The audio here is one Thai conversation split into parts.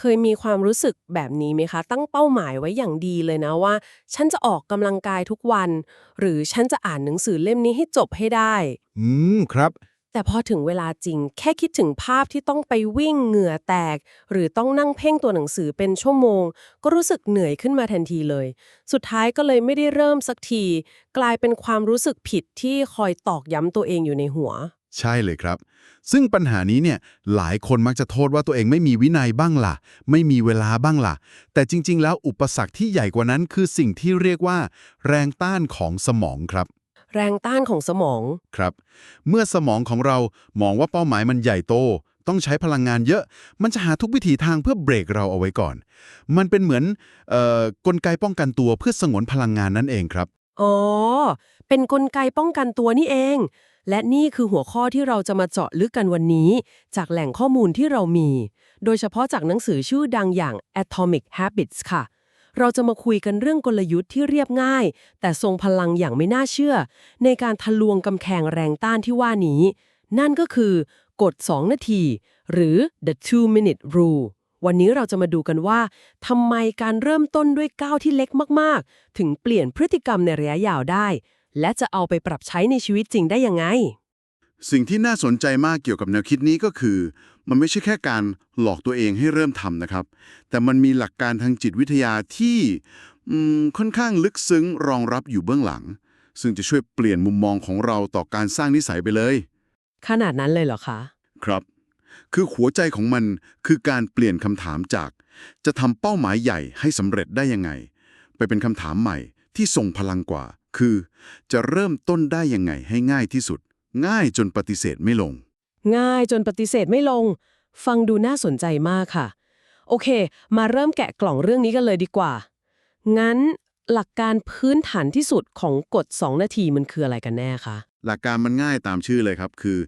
เคยมีความรู้สึกแบบนี้ไหมคะ ตั้งเป้าหมายไว้อย่างดีเลยนะว่า ฉันจะออกกำลังกายทุกวัน หรือฉันจะอ่านหนังสือเล่มนี้ให้จบให้ได้ อืมครับ แต่พอถึงเวลาจริง แค่คิดถึงภาพที่ต้องไปวิ่งเหงื่อแตก หรือต้องนั่งเพ่งตัวหนังสือเป็นชั่วโมง ก็รู้สึกเหนื่อยขึ้นมาทันทีเลย สุดท้ายก็เลยไม่ได้เริ่มสักที กลายเป็นความรู้สึกผิดที่คอยตอกย้ำตัวเองอยู่ในหัว ใช่เลยครับ ซึ่งปัญหานี้เนี่ยหลายคนมักจะโทษว่าตัวเองไม่มีวินัยบ้างล่ะ ไม่มีเวลาบ้างล่ะ แต่จริง ๆ แล้วอุปสรรคที่ใหญ่กว่านั้นคือสิ่งที่เรียกว่า แรงต้านของสมองครับ แรงต้านของสมองครับ เมื่อสมองของเรามองว่าเป้าหมายมันใหญ่โต ต้องใช้พลังงานเยอะ มันจะหาทุกวิถีทางเพื่อเบรกเราเอาไว้ก่อน มันเป็นเหมือนเอ่อกลไกป้องกันตัวเพื่อสงวนพลังงานนั่นเองครับอ๋อเป็นกลไกป้องกันตัวนี่เอง และนี่คือหัวข้อที่เราจะมาเจาะลึกกันวันนี้ จากแหล่งข้อมูลที่เรามี โดยเฉพาะจากหนังสือชื่อดังอย่าง Atomic Habits ค่ะ เราจะมาคุยกันเรื่องกลยุทธ์ที่เรียบง่าย แต่ทรงพลังอย่างไม่น่าเชื่อ ในการทะลวงกำแพงแรงต้านที่ว่านี้ นั่นก็คือกฎ 2 นาที หรือ the two minute rule วันนี้เราจะมาดูกันว่าทำไมการเริ่มต้นด้วยก้าวที่เล็กมาก ๆ ถึงเปลี่ยนพฤติกรรมในระยะยาวได้ และจะเอาไปปรับใช้ในชีวิตจริงได้ยังไง สิ่งที่น่าสนใจมากเกี่ยวกับแนวคิดนี้ก็คือ มันไม่ใช่แค่การหลอกตัวเองให้เริ่มทำนะครับ แต่มันมีหลักการทางจิตวิทยาที่อืมค่อนข้างลึกซึ้งรองรับอยู่เบื้องหลัง ซึ่งจะช่วยเปลี่ยนมุมมองของเราต่อการสร้างนิสัยไปเลย ขนาดนั้นเลยเหรอคะ ครับ คือหัวใจของมันคือการเปลี่ยนคำถามจาก จะทำเป้าหมายใหญ่ให้สำเร็จได้ยังไง ไปเป็นคำถามใหม่ที่ทรงพลังกว่า คือ จะเริ่มต้นได้ยังไงให้ง่ายที่สุด ง่ายจนปฏิเสธไม่ลง ง่ายจนปฏิเสธไม่ลง ฟังดูน่าสนใจมากค่ะ โอเค มาเริ่มแกะกล่องเรื่องนี้กันเลยดีกว่า งั้นหลักการพื้นฐานที่สุดของกฎ 2 นาทีมันคืออะไรกันแน่คะหลักการมันง่ายตามชื่อเลยครับคือ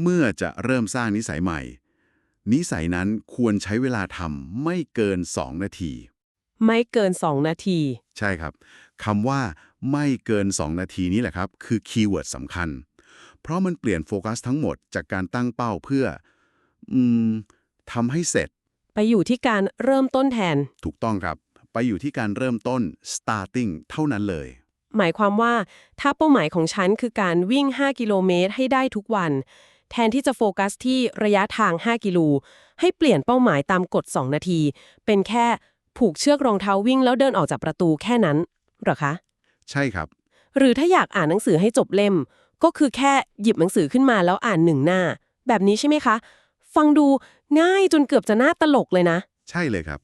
เมื่อจะเริ่มสร้างนิสัยใหม่ นิสัยนั้นควรใช้เวลาทำไม่เกิน 2 นาที ไม่เกิน 2 นาที ใช่ครับคำว่าไม่เกิน 2 นาทีนี้แหละครับ คือคีย์เวิร์ดสำคัญ เพราะมันเปลี่ยนโฟกัสทั้งหมดจากการตั้งเป้าเพื่ออืมทำให้เสร็จ ไปอยู่ที่การเริ่มต้นแทน ถูกต้องครับ ไปอยู่ที่การเริ่มต้น starting เท่านั้นเลย หมายความว่าถ้าเป้าหมายของฉันคือการวิ่ง 5 กิโลเมตรให้ได้ทุกวัน แทนที่จะโฟกัสที่ระยะทาง 5 กิโล ให้เปลี่ยนเป้าหมายตามกฎ 2 นาที เป็นแค่ ผูกเชือกรองเท้าวิ่งแล้วเดินออกจากประตูแค่นั้นเหรอคะ ใช่ครับ หรือถ้าอยากอ่านหนังสือให้จบเล่ม ก็คือแค่หยิบหนังสือขึ้นมาแล้วอ่านหนึ่งหน้า แบบนี้ใช่ไหมคะ ฟังดูง่ายจนเกือบจะน่าตลกเลยนะ ใช่เลยครับ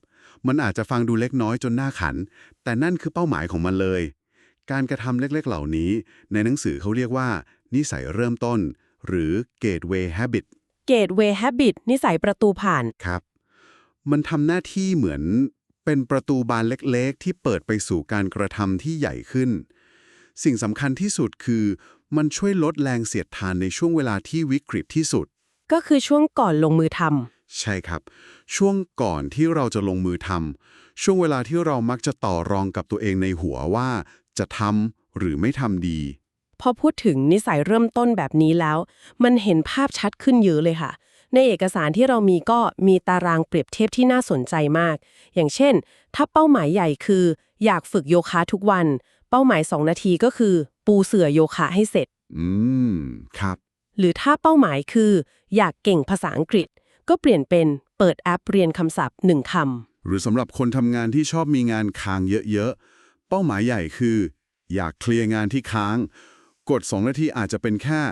มันอาจจะฟังดูเล็กน้อยจนน่าขัน แต่นั่นคือเป้าหมายของมันเลย การกระทำเล็กๆ เหล่านี้ ในหนังสือเขาเรียกว่า นิสัยเริ่มต้น หรือ gateway habit Gateway Habit นิสัยประตูผ่านครับ มันทำหน้าที่เหมือน เป็นประตูบานเล็กๆ ที่เปิดไปสู่การกระทำที่ใหญ่ขึ้น สิ่งสำคัญที่สุดคือมันช่วยลดแรงเสียดทานในช่วงเวลาที่วิกฤตที่สุด ก็คือช่วงก่อนลงมือทำใช่ครับ ช่วงก่อนที่เราจะลงมือทำช่วงเวลาที่เรามักจะต่อรองกับตัวเองในหัวว่า จะทำหรือไม่ทำดี พอพูดถึงนิสัยเริ่มต้นแบบนี้แล้ว มันเห็นภาพชัดขึ้นเยอะเลยค่ะ ในเอกสารที่เรามีก็มีตารางเปรียบเทียบที่น่าสนใจมาก อย่างเช่น ถ้าเป้าหมายใหญ่คือ อยากฝึกโยคะทุกวัน เป้าหมาย 2 นาทีก็คือ ปูเสื่อโยคะให้เสร็จ อืม ครับ หรือถ้าเป้าหมายคือ อยากเก่งภาษาอังกฤษ ก็เปลี่ยนเป็นเปิดแอปเรียนคำศัพท์หนึ่งคำหรือสำหรับคนทำงานที่ชอบมีงานค้างเยอะๆ เป้าหมายใหญ่คือ อยากเคลียร์งานที่ค้าง กด 2 นาทีอาจจะเป็นแค่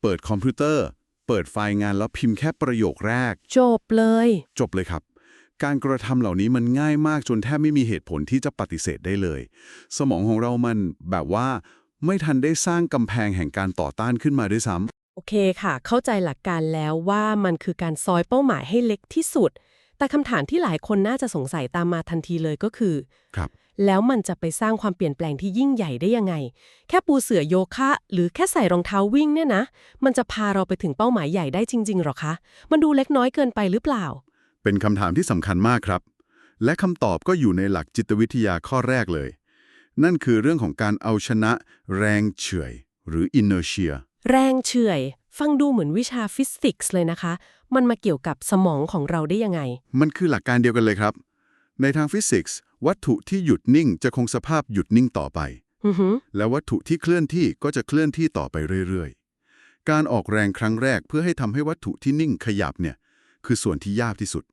เปิดคอมพิวเตอร์ เปิดไฟล์งานแล้วพิมพ์แค่ประโยคแรก จบเลย จบเลยครับ การกระทำเหล่านี้มันง่ายมากจนแทบไม่มีเหตุผลที่จะปฏิเสธได้เลย สมองของเรามันแบบว่า ไม่ทันได้สร้างกำแพงแห่งการต่อต้านขึ้นมาด้วยซ้ำโอเคค่ะ เข้าใจหลักการแล้วว่ามันคือการซอยเป้าหมายให้เล็กที่สุด แต่คำถามที่หลายคนน่าจะสงสัยตามมาทันทีเลยก็คือ ครับ แล้วมันจะไปสร้างความเปลี่ยนแปลงที่ยิ่งใหญ่ได้ยังไง แค่ปูเสื่อโยคะ หรือแค่ใส่รองเท้าวิ่งเนี่ยนะ มันจะพาเราไปถึงเป้าหมายใหญ่ได้จริงๆหรอคะ มันดูเล็กน้อยเกินไปหรือเปล่า เป็นคำถามที่สำคัญมากครับ และคำตอบก็อยู่ในหลักจิตวิทยาข้อแรกเลย นั่นคือเรื่องของการเอาชนะ แรงเฉื่อย หรือ inertia แรงเฉื่อย ฟังดูเหมือนวิชาฟิสิกส์เลยนะคะ มันมาเกี่ยวกับสมองของเราได้ยังไง มันคือหลักการเดียวกันเลยครับ ในทางฟิสิกส์ วัตถุที่หยุดนิ่งจะคงสภาพหยุดนิ่งต่อไปอือหือและวัตถุที่เคลื่อนที่ก็จะเคลื่อนที่ต่อไปเรื่อยๆ การออกแรงครั้งแรกเพื่อให้ทำให้วัตถุที่นิ่งขยับเนี่ยคือส่วนที่ยากที่สุด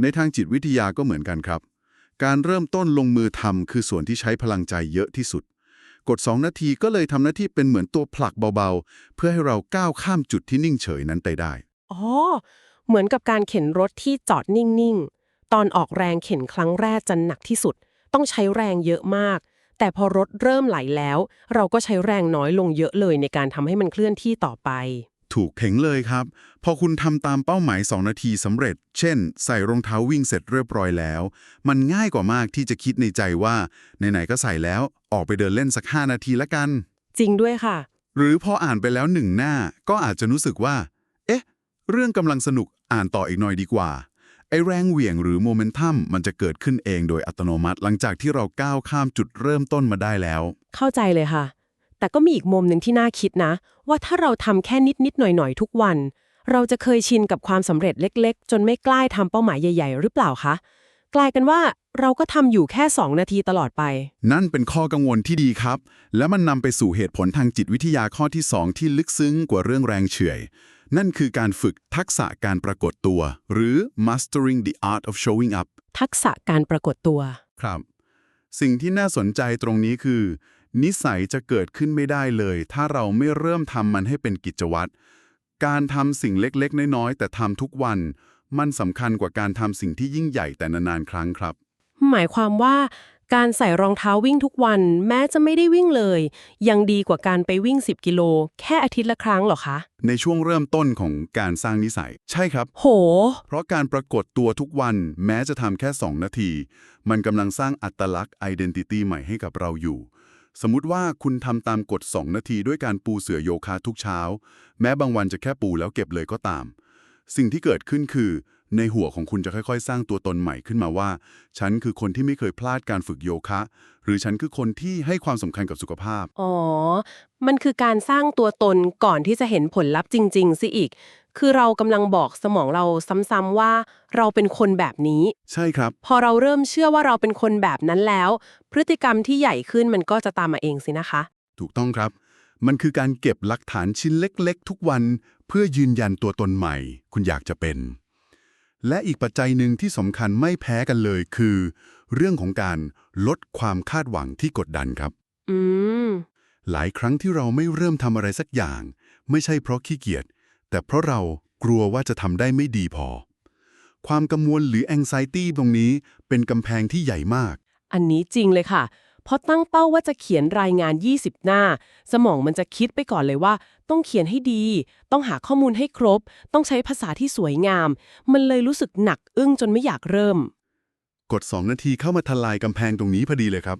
ในทางจิตวิทยาก็เหมือนกันครับ การเริ่มต้นลงมือทำคือส่วนที่ใช้พลังใจเยอะที่สุด กด 2 นาทีก็เลยทำหน้าที่เป็นเหมือนตัวผลักเบาๆ เพื่อให้เราก้าวข้ามจุดที่นิ่งเฉยนั้นไปได้ อ๋อ เหมือนกับการเข็นรถที่จอดนิ่งๆ ตอนออกแรงเข็นครั้งแรกจะหนักที่สุด ต้องใช้แรงเยอะมาก แต่พอรถเริ่มไหลแล้ว เราก็ใช้แรงน้อยลงเยอะเลยในการทำให้มันเคลื่อนที่ต่อไป ถูกเพ่งเลยครับ พอคุณทำตามเป้าหมาย 2 นาทีสำเร็จ เช่น ใส่รองเท้าวิ่งเสร็จเรียบร้อยแล้ว มันง่ายกว่ามากที่จะคิดในใจว่าไหนๆก็ใส่แล้วออกไปเดินเล่นสัก 5 นาทีละกัน จริงด้วยค่ะ หรือพออ่านไปแล้วหนึ่งหน้าก็อาจจะรู้สึกว่า เอ๊ะ เรื่องกำลังสนุกอ่านต่ออีกหน่อยดีกว่า ไอแรงเหวี่ยงหรือโมเมนตัมมันจะเกิดขึ้นเองโดยอัตโนมัติ หลังจากที่เราก้าวข้ามจุดเริ่มต้นมาได้แล้ว เข้าใจเลยค่ะ แต่ก็มีอีกมุมหนึ่งที่น่าคิดนะ ว่าถ้าเราทำแค่นิดๆหน่อยๆทุกวัน เราจะเคยชินกับความสำเร็จเล็ก ๆ จนไม่กล้าทำเป้าหมายใหญ่ ๆ หรือเปล่าคะกลายกันว่าเราก็ทำอยู่แค่ 2 นาทีตลอดไป นั่นเป็นข้อกังวลที่ดีครับ และมันนำไปสู่เหตุผลทางจิตวิทยาข้อที่ 2 ที่ลึกซึ้งกว่าเรื่องแรงเฉื่อย นั่นคือการฝึกทักษะการปรากฏตัว หรือ mastering the art of showing up ทักษะการปรากฏตัว ครับ สิ่งที่น่าสนใจตรงนี้คือ นิสัยจะเกิดขึ้นไม่ได้เลย ถ้าเราไม่เริ่มทำมันให้เป็นกิจวัตร การทำสิ่งเล็กๆ น้อยๆ แต่ทำทุกวัน มันสำคัญกว่าการทำสิ่งที่ยิ่งใหญ่แต่นานๆ ครั้งครับ หมายความว่า การใส่รองเท้าวิ่งทุกวันแม้จะไม่ได้วิ่งเลย ยังดีกว่าการไปวิ่ง 10 กิโล แค่อาทิตย์ละครั้งเหรอคะ ในช่วงเริ่มต้นของการสร้างนิสัย ใช่ครับ โห เพราะการปรากฏตัวทุกวันแม้จะทำแค่ 2 นาที มันกำลังสร้างอัตลักษณ์ identity ใหม่ให้กับเราอยู่ สมมุติว่าคุณทำตามกฎ 2 นาทีด้วยการปูเสื่อโยคะทุกเช้า แม้บางวันจะแค่ปูแล้วเก็บเลยก็ตาม สิ่งที่เกิดขึ้นคือ ในหัวของคุณจะค่อยๆ สร้างตัวตนใหม่ขึ้นมาว่า ฉันคือคนที่ไม่เคยพลาดการฝึกโยคะ หรือฉันคือคนที่ให้ความสำคัญกับสุขภาพ อ๋อ มันคือการสร้างตัวตนก่อนที่จะเห็นผลลัพธ์จริงๆสิอีก คือเรากำลังบอกสมองเราซ้ำๆว่าเราเป็นคนแบบนี้ ใช่ครับ พอเราเริ่มเชื่อว่าเราเป็นคนแบบนั้นแล้ว พฤติกรรมที่ใหญ่ขึ้นมันก็จะตามมาเองสินะคะ ถูกต้องครับ มันคือการเก็บหลักฐานชิ้นเล็ก ๆ ทุกวัน เพื่อยืนยันตัวตนใหม่ คุณอยากจะเป็น และอีกปัจจัยหนึ่งที่สำคัญไม่แพ้กันเลยคือ เรื่องของการลดความคาดหวังที่กดดันครับ อืม หลายครั้งที่เราไม่เริ่มทำอะไรสักอย่าง ไม่ใช่เพราะขี้เกียจ แต่เพราะเรากลัวว่าจะทำได้ไม่ดีพอ ความกังวลหรือ anxiety ตรงนี้เป็นกำแพงที่ใหญ่มาก อันนี้จริงเลยค่ะ เพราะตั้งเป้าว่าจะเขียนรายงาน 20 หน้า สมองมันจะคิดไปก่อนเลยว่า ต้องเขียนให้ดี ต้องหาข้อมูลให้ครบ ต้องใช้ภาษาที่สวยงาม มันเลยรู้สึกหนักอึ้งจนไม่อยากเริ่ม กด 2 นาทีเข้ามาทลายกำแพงตรงนี้พอดีเลยครับ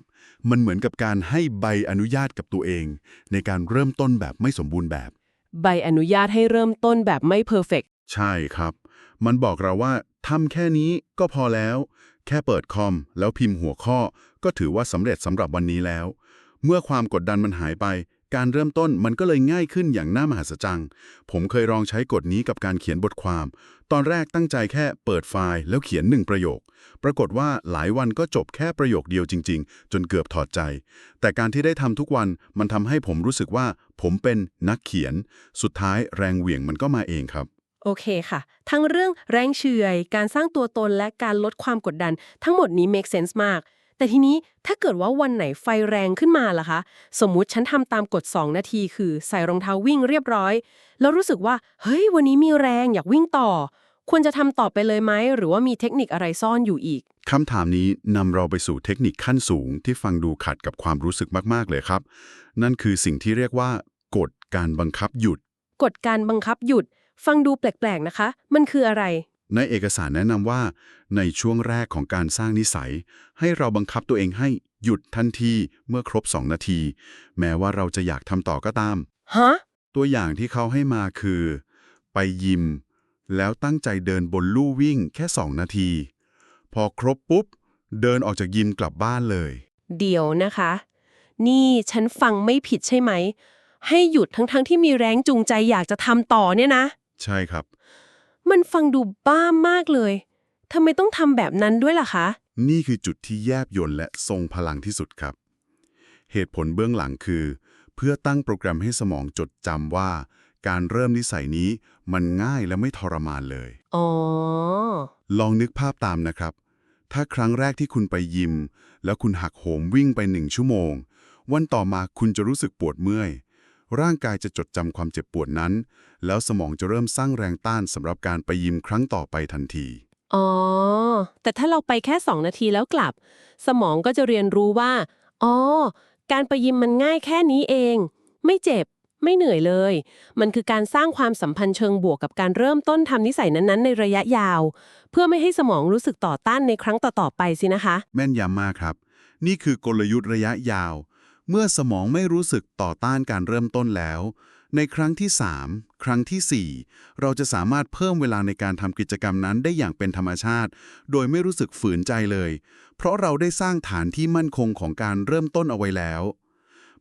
มันเหมือนกับการให้ใบอนุญาตกับตัวเอง ในการเริ่มต้นแบบไม่สมบูรณ์แบบ ใบอนุญาตให้เริ่มต้นแบบไม่เพอร์เฟกใช่ครับ มันบอกเราว่าทำแค่นี้ก็พอแล้ว แค่เปิดคอม แล้วพิมพ์หัวข้อ ก็ถือว่าสำเร็จสำหรับวันนี้แล้ว เมื่อความกดดันมันหายไป การเริ่มต้นมันก็เลยง่ายขึ้นอย่างน่ามหัศจรรย์ ผมเคยลองใช้กฎนี้กับการเขียนบทความ ตอนแรกตั้งใจแค่เปิดไฟล์แล้วเขียนหนึ่งประโยค ปรากฏว่าหลายวันก็จบแค่ประโยคเดียวจริง ๆ จนเกือบถอดใจ แต่การที่ได้ทำทุกวันมันทำให้ผมรู้สึกว่า ผมเป็นนักเขียน สุดท้ายแรงเหวี่ยงมันก็มาเองครับ โอเคค่ะ ทั้งเรื่องแรงเฉื่อย การสร้างตัวตนและการลดความกดดัน ทั้งหมดนี้ make sense มาก แต่ทีนี้ถ้าเกิดว่าวันไหนไฟแรงขึ้นมาล่ะคะ สมมุติฉันทำตามกฎ 2 นาทีคือใส่รองเท้าวิ่งเรียบร้อย แล้วรู้สึกว่า เฮ้ย วันนี้มีแรงอยากวิ่งต่อ ควรจะทำต่อไปเลยไหม หรือว่ามีเทคนิคอะไรซ่อนอยู่อีกคำถามนี้นำเราไปสู่เทคนิคขั้นสูงที่ฟังดูขัดกับความรู้สึกมากๆเลยครับ นั่นคือสิ่งที่เรียกว่ากฎการบังคับหยุด กฎการบังคับหยุด ฟังดูแปลกๆนะคะ มันคืออะไร ในเอกสารแนะนำว่า ในช่วงแรกของการสร้างนิสัย ให้เราบังคับตัวเองให้หยุดทันทีเมื่อครบ 2 นาที แม้ว่าเราจะอยากทำต่อก็ตาม ฮะ ตัวอย่างที่เขาให้มาคือ ไปยิม แล้วตั้งใจเดินบนลู่วิ่งแค่ 2 นาที พอครบปุ๊บ เดินออกจากยิมกลับบ้านเลย เดี๋ยวนะคะ นี่ฉันฟังไม่ผิดใช่ไหม ให้หยุดทั้งๆที่มีแรงจูงใจอยากจะทำต่อเนี่ยนะ ใช่ครับ มันฟังดูบ้ามากเลยทำไมต้องทำแบบนั้นด้วยล่ะคะ นี่คือจุดที่แยบยลและทรงพลังที่สุดครับ เหตุผลเบื้องหลังคือ เพื่อตั้งโปรแกรมให้สมองจดจำว่า การเริ่มนิสัยนี้มันง่ายและไม่ทรมานเลย อ๋อ ลองนึกภาพตามนะครับ ถ้าครั้งแรกที่คุณไปยิม แล้วคุณหักโหมวิ่งไปหนึ่งชั่วโมง วันต่อมาคุณจะรู้สึกปวดเมื่อย ร่างกายจะจดจำความเจ็บปวดนั้น แล้วสมองจะเริ่มสร้างแรงต้านสำหรับการไปยิมครั้งต่อไปทันที อ๋อ แต่ถ้าเราไปแค่ 2 นาทีแล้วกลับ สมองก็จะเรียนรู้ว่า อ๋อ การไปยิมมันง่ายแค่นี้เอง ไม่เจ็บ ไม่เหนื่อยเลย มันคือการสร้างความสัมพันธ์เชิงบวกกับการเริ่มต้นทำนิสัยนั้นๆ ในระยะยาว เพื่อไม่ให้สมองรู้สึกต่อต้านในครั้งต่อๆไปสินะคะ แม่นยำมากครับ นี่คือกลยุทธ์ระยะยาว เมื่อสมองไม่รู้สึกต่อต้านการเริ่มต้นแล้ว ในครั้งที่ 3 ครั้งทีสี่ 4 เราจะสามารถเพิ่มเวลาในการทำกิจกรรมนั้นได้อย่างเป็นธรรมชาติ โดยไม่รู้สึกฝืนใจเลย เพราะเราได้สร้างฐานที่มั่นคงของการเริ่มต้นเอาไว้แล้ว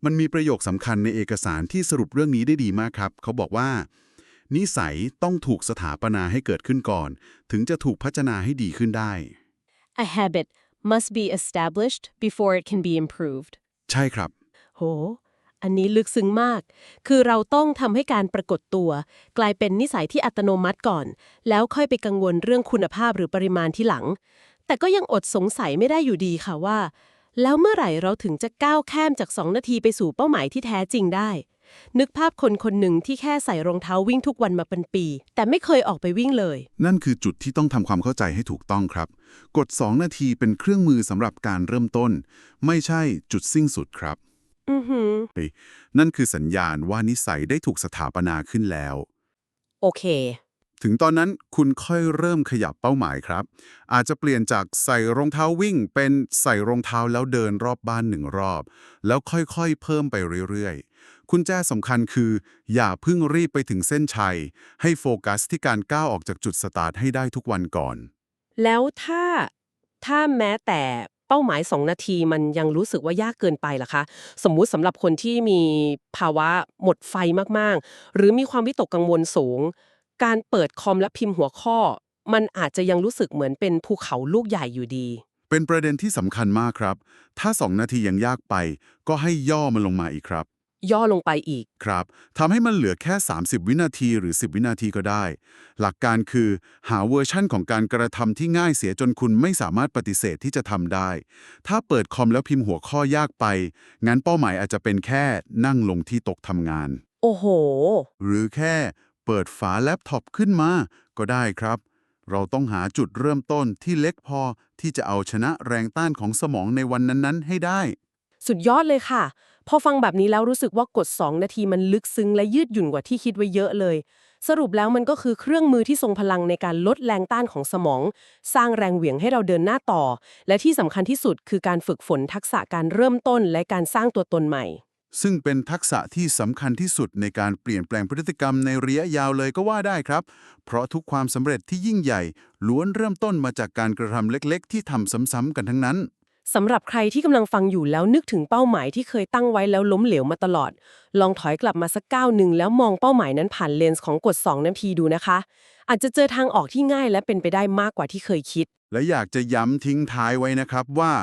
มันมีประโยคสำคัญในเอกสารที่สรุปเรื่องนี้ได้ดีมากครับ เขาบอกว่า นิสัยต้องถูกสถาปนาให้เกิดขึ้นก่อน ถึงจะถูกพัฒนาให้ดีขึ้นได้ A habit must be established before it can be improved. ใช่ครับ โห อันนี้ลึกซึ้งมาก คือเราต้องทำให้การปรากฏตัว กลายเป็นนิสัยที่อัตโนมัติก่อน แล้วค่อยไปกังวลเรื่องคุณภาพหรือปริมาณที่หลัง แต่ก็ยังอดสงสัยไม่ได้อยู่ดีค่ะว่า แล้วเมื่อไหร่เราถึงจะก้าวข้ามจาก 2 นาทีไปสู่เป้าหมายที่แท้จริงได้ นึกภาพคนคนหนึ่งที่แค่ใส่รองเท้าวิ่งทุกวันมาเป็นปี แต่ไม่เคยออกไปวิ่งเลย นั่นคือจุดที่ต้องทำความเข้าใจให้ถูกต้องครับกด2นาทีเป็นเครื่องมือสำหรับการเริ่มต้น ไม่ใช่จุดสิ้นสุดครับ อือหือ นั่นคือสัญญาณว่านิสัยได้ถูกสถาปนาขึ้นแล้ว โอเค ถึงตอนนั้นคุณค่อยเริ่มขยับเป้าหมายครับ อาจจะเปลี่ยนจากใส่รองเท้าวิ่ง เป็นใส่รองเท้าแล้วเดินรอบบ้านหนึ่งรอบ แล้วค่อยๆ เพิ่มไปเรื่อยๆ คุณแจสำคัญคือ อย่าเพิ่งรีบไปถึงเส้นชัย ให้โฟกัสที่การก้าวออกจากจุดสตาร์ทให้ได้ทุกวันก่อน แล้วถ้าถ้าแม้แต่ เป้าหมาย 2 นาทีมันยังรู้สึกว่ายากเกินไปหรอคะ สมมุติสำหรับคนที่มีภาวะหมดไฟมากๆ หรือมีความวิตกกังวลสูง การเปิดคอมและพิมพ์หัวข้อ มันอาจจะยังรู้สึกเหมือนเป็นภูเขาลูกใหญ่อยู่ดี เป็นประเด็นที่สำคัญมากครับ ถ้า 2 นาทียังยากไป ก็ให้ย่อมันลงมาอีกครับ ย่อลงไปอีก ครับทำให้มันเหลือแค่ 30 วินาทีหรือ 10 วินาทีก็ได้ หลักการคือหาเวอร์ชั่นของการกระทำที่ง่ายเสียจนคุณไม่สามารถปฏิเสธที่จะทำได้ ถ้าเปิดคอมแล้วพิมพ์หัวข้อยากไป งั้นเป้าหมายอาจจะเป็นแค่นั่งลงที่โต๊ะทำงาน โอ้โห หรือแค่เปิดฝาแล็ปท็อปขึ้นมา ก็ได้ครับ เราต้องหาจุดเริ่มต้นที่เล็กพอที่จะเอาชนะแรงต้านของสมองในวันนั้นๆ ให้ได้ สุดยอดเลยค่ะ พอฟังแบบนี้แล้วรู้สึกว่ากด2นาทีมันลึกซึ้งและยืดหยุ่นกว่าที่คิดไว้เยอะเลย สรุปแล้วมันก็คือเครื่องมือที่ทรงพลังในการลดแรงต้านของสมอง สร้างแรงเหวี่ยงให้เราเดินหน้าต่อ และที่สำคัญที่สุดคือการฝึกฝนทักษะการเริ่มต้นและการสร้างตัวตนใหม่ ซึ่งเป็นทักษะที่สำคัญที่สุดในการเปลี่ยนแปลงพฤติกรรมในระยะยาวเลยก็ว่าได้ครับ เพราะทุกความสำเร็จที่ยิ่งใหญ่ ล้วนเริ่มต้นมาจากการกระทำเล็ก ๆ ที่ทำซ้ำๆกันทั้งนั้น สำหรับใครที่กำลังฟังอยู่แล้วนึกถึงเป้าหมายที่เคยตั้งไว้แล้วล้มเหลวมาตลอด ลองถอยกลับมาสักก้าวหนึ่งแล้วมองเป้าหมายนั้นผ่านเลนส์ของกด2นาทีดูนะคะ อาจจะเจอทางออกที่ง่ายและเป็นไปได้มากกว่าที่เคยคิด และอยากจะย้ำทิ้งท้ายไว้นะครับว่า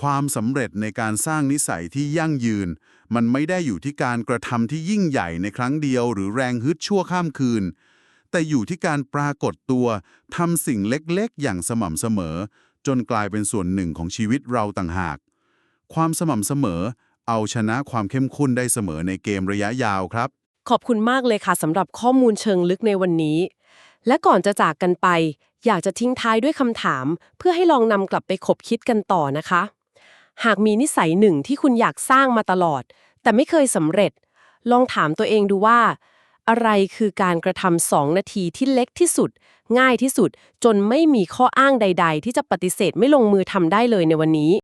ความสำเร็จในการสร้างนิสัยที่ยั่งยืน มันไม่ได้อยู่ที่การกระทำที่ยิ่งใหญ่ในครั้งเดียว หรือแรงฮึดชั่วข้ามคืน แต่อยู่ที่การปรากฏตัวทำสิ่งเล็กๆ อย่างสม่ำเสมอ จนกลายเป็นส่วนหนึ่งของชีวิตเราต่างหาก ความสม่ำเสมอ เอาชนะความเข้มข้นได้เสมอในเกมระยะยาวครับ ขอบคุณมากเลยค่ะสำหรับข้อมูลเชิงลึกในวันนี้ และก่อนจะจากกันไป อยากจะทิ้งท้ายด้วยคำถาม เพื่อให้ลองนำกลับไปคบคิดกันต่อนะคะ หากมีนิสัยหนึ่งที่คุณอยากสร้างมาตลอด แต่ไม่เคยสำเร็จ ลองถามตัวเองดูว่า อะไรคือการกระทำสองนาทีที่เล็กที่สุด ง่ายที่สุดจนไม่มีข้ออ้างใดๆที่จะปฏิเสธไม่ลงมือทำได้เลยในวันนี้